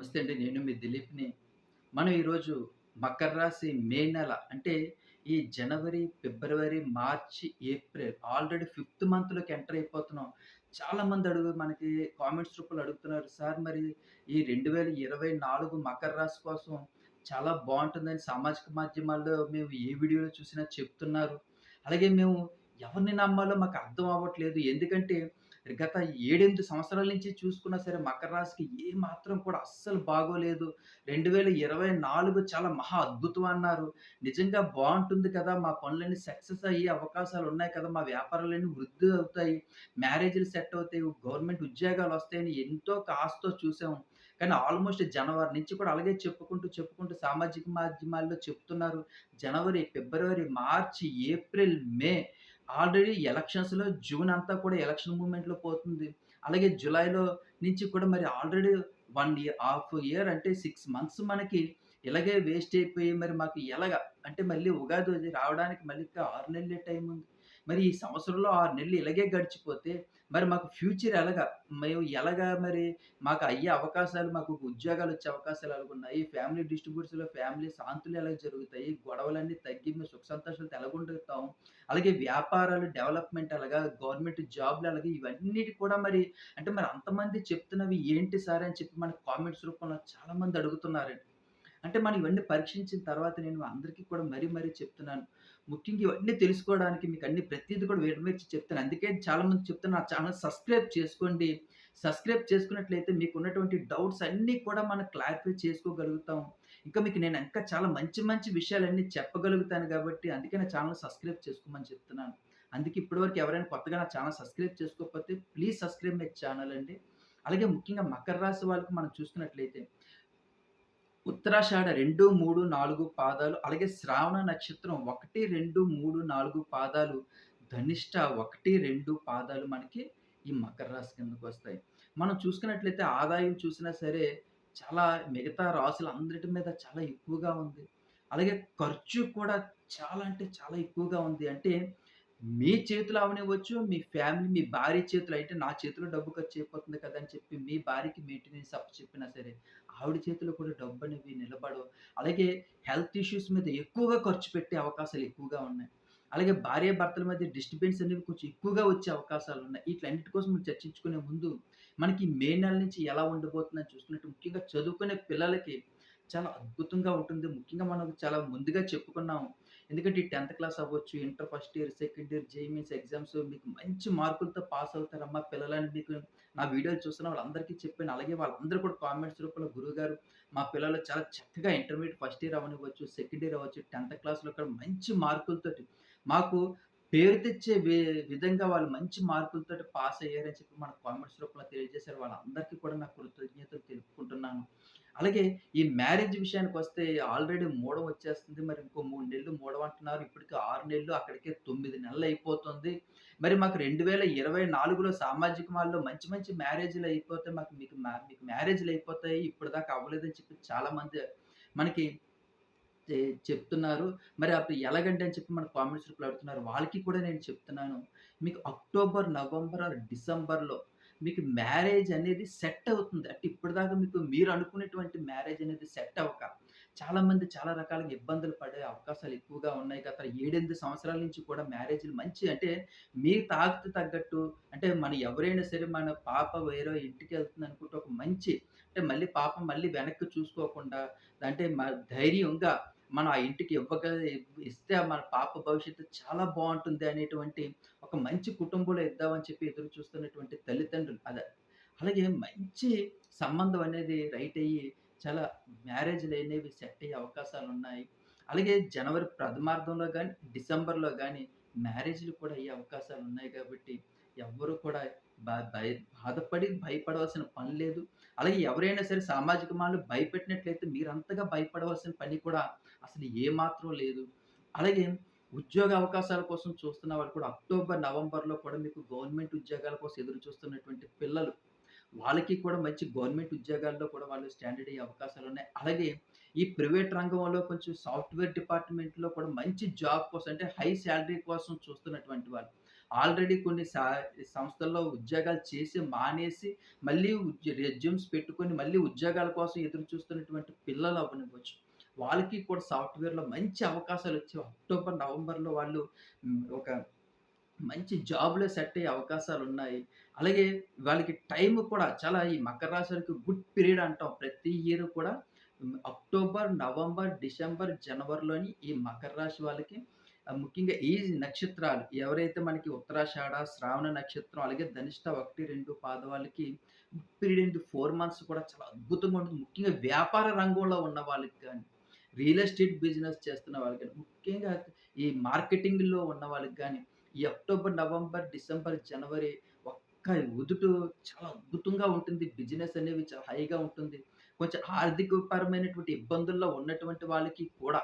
నమస్తే అండి. నేను మీ దిలీప్‌ని. మనం ఈరోజు మకర రాశి మే నెల అంటే ఈ జనవరి, ఫిబ్రవరి, మార్చి, ఏప్రిల్ ఆల్రెడీ ఫిఫ్త్ మంత్‌లోకి ఎంటర్ అయిపోతున్నాం. చాలామంది అడుగు మనకి కామెంట్స్ రూపంలో అడుగుతున్నారు. సార్ మరి ఈ 2024 మకర రాశి కోసం చాలా బాగుంటుందని సామాజిక మాధ్యమాల్లో మేము ఏ వీడియోలో చూసినా చెప్తున్నారు. అలాగే మేము ఎవరిని నమ్మాలో మాకు అర్థం అవ్వట్లేదు. ఎందుకంటే గత 7, 8 సంవత్సరాల నుంచి చూసుకున్నా సరే మకర రాశికి ఏ మాత్రం కూడా అస్సలు బాగోలేదు. 2024 చాలా మహా అద్భుతం అన్నారు. నిజంగా బాగుంటుంది కదా! మా పనులన్నీ సక్సెస్ అయ్యే అవకాశాలు ఉన్నాయి కదా! మా వ్యాపారాలన్నీ వృద్ధి అవుతాయి. మ్యారేజ్‌లు సెట్ అవుతాయి. గవర్నమెంట్ ఉద్యోగాలు వస్తాయని ఎంతో ఆశతో చూసాము కానీ ఆల్‌మోస్ట్ జనవరి నుంచి కూడా అలాగే చెప్పుకుంటూ, చెప్పుకుంటూ సామాజిక మాధ్యమాల్లో చెప్తున్నారు. జనవరి, ఫిబ్రవరి, మార్చి, ఏప్రిల్, మే ఆల్రెడీ ఎలక్షన్స్‌లో జూన్ అంతా కూడా ఎలక్షన్ మూమెంట్లో పోతుంది. అలాగే జులైలో నుంచి కూడా మరి already one year half year అంటే సిక్స్ మంత్స్ మనకి ఇలాగే వేస్ట్ అయిపోయి మరి మాకు ఎలాగ అంటే మళ్ళీ ఉగాది రావడానికి మళ్ళీ ఇంకా 6 నెలలే టైం ఉంది. మరి ఈ సంవత్సరంలో ఆరు నెలలు ఇలాగే గడిచిపోతే మరి మాకు ఫ్యూచర్ ఎలాగా? మేము ఎలాగా మరి మాకు అయ్యే అవకాశాలు మాకు ఉద్యోగాలు వచ్చే అవకాశాలు ఎలాగ ఉన్నాయి ఫ్యామిలీ డిస్ట్రిబ్యూట్స్‌లో ఫ్యామిలీ శాంతులు ఎలా జరుగుతాయి? గొడవలన్నీ తగ్గి మేము సుఖ సంతోషాలతో ఎలాగుండుతాం? అలాగే వ్యాపారాలు డెవలప్‌మెంట్ ఎలాగా? గవర్నమెంట్ జాబ్‌లు ఎలాగా? ఇవన్నిటి కూడా మరి అంటే మరి అంతమంది చెప్తున్నవి ఏంటి సార్ అని చెప్పి మన కామెంట్స్ రూపంలో చాలామంది అడుగుతున్నారండి. అంటే మనం ఇవన్నీ పరీక్షించిన తర్వాత నేను అందరికీ కూడా మరీ మరీ చెప్తున్నాను. ముఖ్యంగా ఇవన్నీ తెలుసుకోవడానికి మీకు అన్ని ప్రతీది కూడా విడమర్చి చెప్తాను. అందుకే చాలామంది చెప్తున్నారు నా ఛానల్ సబ్స్క్రైబ్ చేసుకోండి. సబ్స్క్రైబ్ చేసుకున్నట్లయితే మీకు ఉన్నటువంటి డౌట్స్ అన్నీ కూడా మనం క్లారిఫై చేసుకోగలుగుతాం. ఇంకా మీకు నేను ఇంకా చాలా మంచి మంచి విషయాలన్నీ చెప్పగలుగుతాను కాబట్టి అందుకే నా ఛానల్ సబ్స్క్రైబ్ చేసుకోమని చెప్తున్నాను. అందుకే ఇప్పటివరకు ఎవరైనా కొత్తగా నా ఛానల్ సబ్స్క్రైబ్ చేసుకోకపోతే ప్లీజ్ సబ్స్క్రైబ్ మై ఛానల్ అండి. అలాగే ముఖ్యంగా మకర రాశి వాళ్ళకి మనం చూసుకున్నట్లయితే ఉత్తరాషాఢ 2, 3, 4 పాదాలు అలాగే శ్రావణ నక్షత్రం 1, 2, 3, 4 పాదాలు, ధనిష్ట 1, 2 పాదాలు మనకి ఈ మకర రాశి కిందకొస్తాయి. మనం చూసుకున్నట్లయితే ఆదాయం చూసినా సరే చాలా మిగతా రాసులందరిటి మీద చాలా ఎక్కువగా ఉంది. అలాగే ఖర్చు కూడా చాలా అంటే చాలా ఎక్కువగా ఉంది. అంటే మీ చేతిలో అవ్వనివ్వచ్చు, మీ ఫ్యామిలీ మీ భార్య చేతిలో అయితే నా చేతిలో డబ్బు ఖర్చు అయిపోతుంది కదా! అని చెప్పి మీ భార్యకి మెయింటెనెన్స్ అప్పచెప్పినా సరే ఆవిడ చేతిలో కూడా డబ్బు అనేవి నిలబడవు. అలాగే హెల్త్ ఇష్యూస్ మీద ఎక్కువగా ఖర్చు పెట్టే అవకాశాలు ఎక్కువగా ఉన్నాయి. అలాగే భార్యాభర్తల మధ్య డిస్టర్బెన్స్ అనేవి కొంచెం ఎక్కువగా వచ్చే అవకాశాలు ఉన్నాయి ఈట్లన్నిటి కోసం మనం చర్చించుకునే ముందు మనకి మే నెల నుంచి ఎలా ఉండబోతుందని చూసుకున్నట్టు ముఖ్యంగా చదువుకునే పిల్లలకి చాలా అద్భుతంగా ఉంటుంది. ముఖ్యంగా మనం చాలా ముందుగా చెప్పుకున్నాం. ఎందుకంటే ఈ 10థ్ క్లాస్ అవ్వచ్చు, inter first year, second year, JEE Mains exams మీకు మంచి మార్కులతో పాస్ అవుతారమ్మా పిల్లలని మీకు నా వీడియోలు చూస్తున్న వాళ్ళందరికీ చెప్పాను. అలాగే వాళ్ళందరూ కూడా కామెంట్స్ రూపంలో గురువుగారు మా పిల్లలు చాలా చక్కగా ఇంటర్మీడియట్ ఫస్ట్ ఇయర్ అవనివ్వచ్చు సెకండ్ ఇయర్ అవ్వచ్చు, 10థ్ క్లాస్‌లో కూడా మంచి మార్కులతోటి మాకు పేరు తెచ్చే వి విధంగా వాళ్ళు మంచి మార్కులతోటి పాస్ అయ్యారని చెప్పి మన కామెంట్స్ రూపంలో తెలియజేశారు. వాళ్ళందరికీ కూడా నా కృతజ్ఞతలు తెలుపుకుంటున్నాను. అలాగే ఈ మ్యారేజ్ విషయానికి వస్తే ఆల్రెడీ మూడం వచ్చేస్తుంది. మరి ఇంకో మూడు నెలలు మూడం అంటున్నారు. ఇప్పటికి ఆరు నెలలు అక్కడికే తొమ్మిది నెలలు అయిపోతుంది. మరి మాకు 2024లో సామాజిక మాల్లో మంచి మంచి మ్యారేజ్‌లు అయిపోతే మాకు మీకు మ్యా మీకు మ్యారేజ్‌లు అయిపోతాయి. ఇప్పటిదాకా అవ్వలేదని చెప్పి చాలామంది మనకి చెప్తున్నారు. మరి అప్పుడు ఎలాగంటే అని చెప్పి మన కామెంట్స్ రూపంలో అడుగుతున్నారు. వాళ్ళకి కూడా నేను చెప్తున్నాను. మీకు అక్టోబర్, నవంబర్ ఆర్ డిసెంబర్‌లో మీకు మ్యారేజ్ అనేది సెట్ అవుతుంది. అంటే ఇప్పటిదాకా మీకు మీరు అనుకునేటువంటి మ్యారేజ్ అనేది సెట్ అవ్వక చాలామంది చాలా రకాలుగా ఇబ్బందులు పడే అవకాశాలు ఎక్కువగా ఉన్నాయి. గత 7, 8 సంవత్సరాల నుంచి కూడా మ్యారేజ్‌లు మంచి అంటే మీ తాహతు తగ్గట్టు అంటే మన ఎవరైనా సరే మన పాప వేరే ఇంటికెళ్తుంది అనుకుంటే ఒక మంచి అంటే మళ్ళీ పాపం మళ్ళీ వెనక్కి చూసుకోకుండా అంటే ధైర్యంగా మనం ఆ ఇంటికి ఇవ్వగ ఇస్తే మన పాప భవిష్యత్తు చాలా బాగుంటుంది అనేటువంటి ఒక మంచి కుటుంబంలో ఇద్దామని చెప్పి ఎదురు చూస్తున్నటువంటి తల్లిదండ్రులు. అదే అలాగే మంచి సంబంధం అనేది రైట్ అయ్యి చాలా మ్యారేజ్లు అనేవి సెట్ అయ్యే అవకాశాలు ఉన్నాయి. అలాగే జనవరి ప్రథమార్థంలో కానీ డిసెంబర్‌లో కానీ మ్యారేజ్‌లు కూడా అయ్యే అవకాశాలు ఉన్నాయి కాబట్టి ఎవ్వరు కూడా భయ బాధపడి భయపడవలసిన పని లేదు. అలాగే ఎవరైనా సరే సామాజిక మాల్లో భయపెట్టినట్లయితే మీరంతగా భయపడవలసిన పని కూడా అసలు ఏమాత్రం లేదు. అలాగే ఉద్యోగ అవకాశాల కోసం చూస్తున్న వాళ్ళు కూడా అక్టోబర్, నవంబర్‌లో కూడా మీకు గవర్నమెంట్ ఉద్యోగాల కోసం ఎదురు చూస్తున్నటువంటి పిల్లలు వాళ్ళకి కూడా మంచి గవర్నమెంట్ ఉద్యోగాల్లో కూడా వాళ్ళు స్టాండర్డ్ అయ్యే అవకాశాలు ఉన్నాయి అలాగే ఈ ప్రైవేట్ రంగంలో కొంచెం సాఫ్ట్‌వేర్ డిపార్ట్‌మెంట్‌లో కూడా మంచి జాబ్ కోసం అంటే హై శాలరీ కోసం చూస్తున్నటువంటి వాళ్ళు ఆల్రెడీ కొన్ని సా సంస్థల్లో ఉద్యోగాలు చేసి మానేసి మళ్ళీ రెజ్యూమ్స్ పెట్టుకొని మళ్ళీ ఉద్యోగాల కోసం ఎదురు చూస్తున్నటువంటి పిల్లలు అవ్వనివ్వచ్చు. వాళ్ళకి కూడా సాఫ్ట్‌వేర్‌లో మంచి అవకాశాలు వచ్చి అక్టోబర్, నవంబర్‌లో వాళ్ళు ఒక మంచి జాబ్‌లో సెట్ అయ్యే అవకాశాలు ఉన్నాయి అలాగే వాళ్ళకి టైం కూడా చాలా ఈ మకర రాశి వారికి గుడ్ పీరియడ్ అంటాం. ప్రతి ఇయర్ కూడా అక్టోబర్, నవంబర్, డిసెంబర్, జనవరిలోని ఈ మకర రాశి వాళ్ళకి ముఖ్యంగా ఈ నక్షత్రాలు ఎవరైతే మనకి ఉత్తరాషాఢ, శ్రావణ నక్షత్రం అలాగే ధనిష్ట 1, 2 పాదవాళ్ళకి పీరియడ్ అనేది 4 మంత్స్ కూడా చాలా అద్భుతంగా ఉంటుంది. ముఖ్యంగా వ్యాపార రంగంలో ఉన్న వాళ్ళకి కానీ రియల్ ఎస్టేట్ బిజినెస్ చేస్తున్న వాళ్ళకి కానీ ముఖ్యంగా ఈ మార్కెటింగ్‌లో ఉన్న వాళ్ళకి కానీ ఈ అక్టోబర్, నవంబర్, డిసెంబర్, జనవరి ఒక్క ఉదుటు చాలా అద్భుతంగా ఉంటుంది. బిజినెస్ అనేవి చాలా హైగా ఉంటుంది. కొంచెం ఆర్థికపరమైనటువంటి ఇబ్బందుల్లో ఉన్నటువంటి వాళ్ళకి కూడా,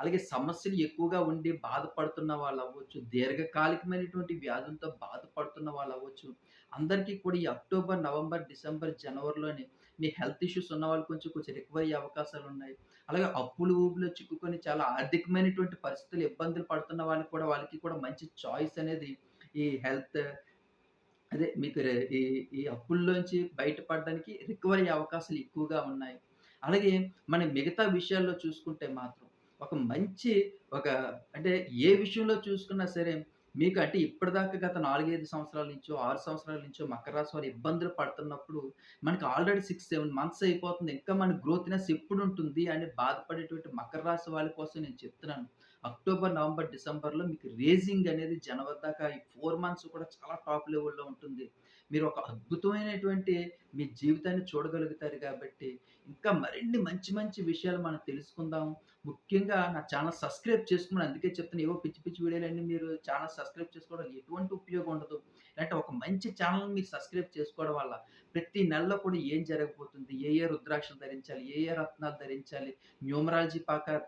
అలాగే సమస్యలు ఎక్కువగా ఉండి బాధపడుతున్న వాళ్ళు అవ్వచ్చు దీర్ఘకాలికమైనటువంటి వ్యాధులతో బాధపడుతున్న వాళ్ళు అవ్వచ్చు అందరికీ కూడా ఈ అక్టోబర్, నవంబర్, డిసెంబర్, జనవరిలోని మీ హెల్త్ ఇష్యూస్ ఉన్న వాళ్ళు కొంచెం కొంచెం రికవర్ అయ్యే అవకాశాలున్నాయి. అలాగే అప్పులు, ఊపులో చిక్కుకొని చాలా ఆర్థికమైనటువంటి పరిస్థితులు ఇబ్బందులు పడుతున్న వాళ్ళకి కూడా వాళ్ళకి కూడా మంచి చాయిస్ అనేది ఈ హెల్త్ అదే మీకు ఈ ఈ అప్పుల్లోంచి బయటపడడానికి రికవరీ అయ్యే అవకాశాలు ఎక్కువగా ఉన్నాయి. అలాగే మన మిగతా విషయాల్లో చూసుకుంటే మాత్రం ఒక మంచి ఒక అంటే ఏ విషయంలో చూసుకున్నా సరే మీకు అంటే ఇప్పటిదాకా గత 4, 5 సంవత్సరాల నుంచో, ఆరు సంవత్సరాల నుంచో మకర రాశి వారు ఇబ్బందులు పడుతున్నప్పుడు మనకి ఆల్రెడీ 6, 7 మంత్స్ అయిపోతుంది. ఇంకా మన గ్రోత్‌నెస్ ఎప్పుడుంటుంది అని బాధపడేటువంటి మకర రాశి వాళ్ళ కోసం నేను చెప్తున్నాను. అక్టోబర్, నవంబర్, డిసెంబర్‌లో మీకు రేజింగ్ అనేది జనవరి దాకా ఈ ఫోర్ మంత్స్ కూడా చాలా టాప్ లెవెల్‌లో ఉంటుంది. మీరు ఒక అద్భుతమైనటువంటి మీ జీవితాన్ని చూడగలుగుతారు కాబట్టి, ఇంకా మరిన్ని మంచి మంచి విషయాలు మనం తెలుసుకుందాం. ముఖ్యంగా నా ఛానల్ సబ్స్క్రైబ్ చేసుకుని అందుకే చెప్తాను ఏవో పిచ్చి పిచ్చి వీడియోలన్నీ మీరు ఛానల్ సబ్స్క్రైబ్ చేసుకోవడం ఎటువంటి ఉపయోగం ఉండదు. అంటే ఒక మంచి ఛానల్ మీరు సబ్స్క్రైబ్ చేసుకోవడం వల్ల ప్రతి నెలలో కూడా ఏం జరగబోతుంది? ఏ ఏ రుద్రాక్షలు ధరించాలి? ఏ ఏ రత్నాలు ధరించాలి? న్యూమరాలజీ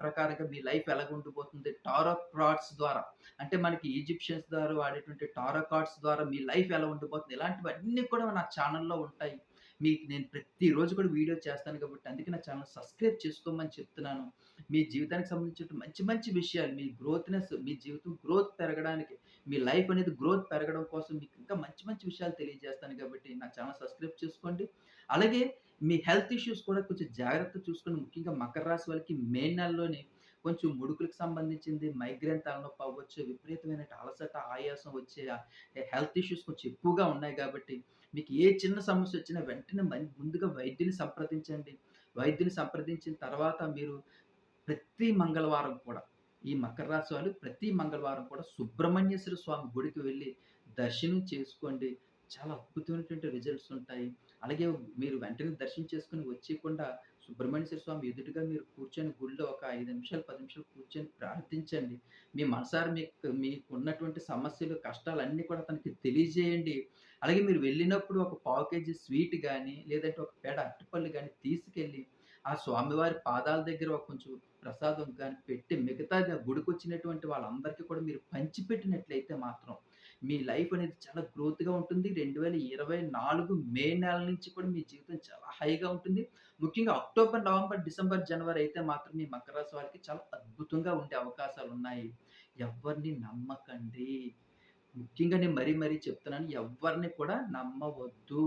ప్రకారంగా మీ లైఫ్ ఎలాగుండిపోతుంది టారో కార్డ్స్ ద్వారా అంటే మనకి ఈజిప్షియన్స్ ద్వారా వాడేటువంటి టారో కార్డ్స్ ద్వారా మీ లైఫ్ ఎలా ఉండిపోతుంది ఇలాంటివన్నీ కూడా నా ఛానల్లో ఉంటాయి. మీకు నేను ప్రతిరోజు కూడా వీడియో చేస్తాను కాబట్టి అందుకే నా ఛానల్ సబ్స్క్రైబ్ చేసుకోమని చెప్తున్నాను. మీ జీవితానికి సంబంధించిన మంచి మంచి విషయాలు మీ గ్రోత్‌నెస్ మీ జీవితం గ్రోత్ పెరగడానికి మీ లైఫ్ అనేది గ్రోత్ పెరగడం కోసం మీకు ఇంకా మంచి మంచి విషయాలు తెలియజేస్తాను కాబట్టి నా ఛానల్ సబ్స్క్రైబ్ చేసుకోండి. అలాగే మీ హెల్త్ ఇష్యూస్ కూడా కొంచెం జాగ్రత్తగా చూసుకొని ముఖ్యంగా మకర రాశి వాళ్ళకి మే నెలలోనే కొంచెం ముడుకులకు సంబంధించింది మైగ్రేన్ తలనొప్పి అవ్వచ్చు, విపరీతమైన అలసట, ఆయాసం వచ్చే హెల్త్ ఇష్యూస్ కొంచెం ఎక్కువగా ఉన్నాయి కాబట్టి మీకు ఏ చిన్న సమస్య వచ్చినా వెంటనే ముందుగా వైద్యుని సంప్రదించండి. వైద్యుని సంప్రదించిన తర్వాత మీరు ప్రతి మంగళవారం కూడా ఈ మకర రాశి వాళ్ళు ప్రతి మంగళవారం కూడా సుబ్రహ్మణ్యేశ్వర స్వామి గుడికి వెళ్ళి దర్శనం చేసుకోండి. చాలా అద్భుతమైనటువంటి రిజల్ట్స్ ఉంటాయి. అలాగే మీరు వెంటనే దర్శనం చేసుకొని వచ్చేయకుండా సుబ్రహ్మణ్యేశ్వర స్వామి ఎదురుగా మీరు కూర్చొని గుడిలో ఒక ఐదు నిమిషాలు, పది నిమిషాలు కూర్చొని ప్రార్థించండి. మీ మనసారి మీకు మీకు ఉన్నటువంటి సమస్యలు, కష్టాలు అన్నీ కూడా తనకి తెలియజేయండి. అలాగే మీరు వెళ్ళినప్పుడు ఒక పావు కేజీ స్వీట్ కానీ లేదంటే ఒక పేడ అరటిపళ్ళు కానీ తీసుకెళ్ళి ఆ స్వామివారి పాదాల దగ్గర ఒక కొంచెం ప్రసాదం కానీ పెట్టి మిగతాది గుడికొచ్చినటువంటి వాళ్ళందరికీ కూడా మీరు పంచిపెట్టినట్లయితే మాత్రం మీ లైఫ్ అనేది చాలా గ్రోత్‌గా ఉంటుంది. 2024 మే నెల నుంచి కూడా మీ జీవితం చాలా హైగా ఉంటుంది. ముఖ్యంగా అక్టోబర్, నవంబర్, డిసెంబర్, జనవరి అయితే మాత్రం మీ మకర రాశి వారికి చాలా అద్భుతంగా ఉండే అవకాశాలు ఉన్నాయి ఎవ్వరిని నమ్మకండి. ముఖ్యంగా నేను మరీ మరీ చెప్తున్నాను. ఎవ్వరిని కూడా నమ్మవద్దు.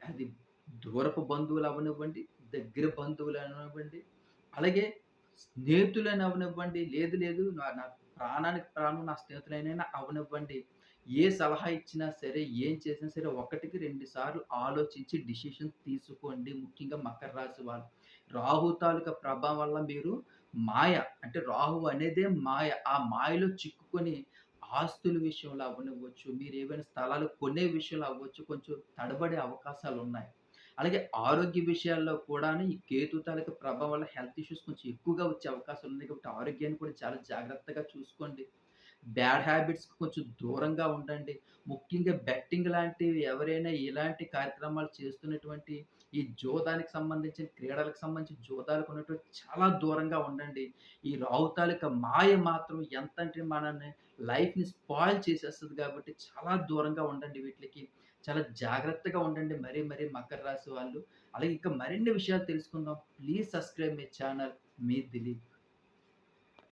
అది దూరపు బంధువులు అవనివ్వండి దగ్గర బంధువులు అవ్వనివ్వండి, అలాగే స్నేహితులని అవనివ్వండి లేదు లేదు నా నా ప్రాణానికి ప్రాణం నా స్నేహితులైన అవనివ్వండి ఏ సలహా ఇచ్చినా సరే, ఏం చేసినా సరే ఒకటికి రెండు సార్లు ఆలోచించి డిసిషన్ తీసుకోండి. ముఖ్యంగా మకర రాశి వాళ్ళు. రాహు తాలూకా ప్రభావం వల్ల మీరు మాయ అంటే రాహు అనేదే మాయ. ఆ మాయలో చిక్కుకొని ఆస్తుల విషయంలో అవ్వనివ్వచ్చు, ఏవైనా స్థలాలు కొనే విషయంలో అవ్వచ్చు, కొంచెం తడబడే అవకాశాలున్నాయి. అలాగే ఆరోగ్య విషయాల్లో కూడా ఈ కేతు తాలూకా ప్రభావం వల్ల హెల్త్ ఇష్యూస్ కొంచెం ఎక్కువగా వచ్చే అవకాశం ఉంది కాబట్టి ఆరోగ్యాన్ని కూడా చాలా జాగ్రత్తగా చూసుకోండి. బ్యాడ్ హ్యాబిట్స్‌కి కొంచెం దూరంగా ఉండండి. ముఖ్యంగా బెట్టింగ్ లాంటివి ఎవరైనా ఇలాంటి కార్యక్రమాలు చేస్తున్నటువంటి ఈ జూదానికి సంబంధించిన క్రీడలకు సంబంధించిన జోదాలకు ఉన్నటువంటి చాలా దూరంగా ఉండండి. ఈ రావుతాలిక తాలూకా మాయ మాత్రం ఎంతంటే మనల్ని లైఫ్‌ని స్పాయిల్ చేసేస్తుంది కాబట్టి చాలా దూరంగా ఉండండి వీటికి చాలా జాగ్రత్తగా ఉండండి మరీ మరీ మకర రాశి వాళ్ళు. అలాగే ఇంకా మరిన్ని విషయాలు తెలుసుకుందాం. ప్లీజ్ సబ్స్క్రైబ్ మీ ఛానల్. మీ దిలీప్.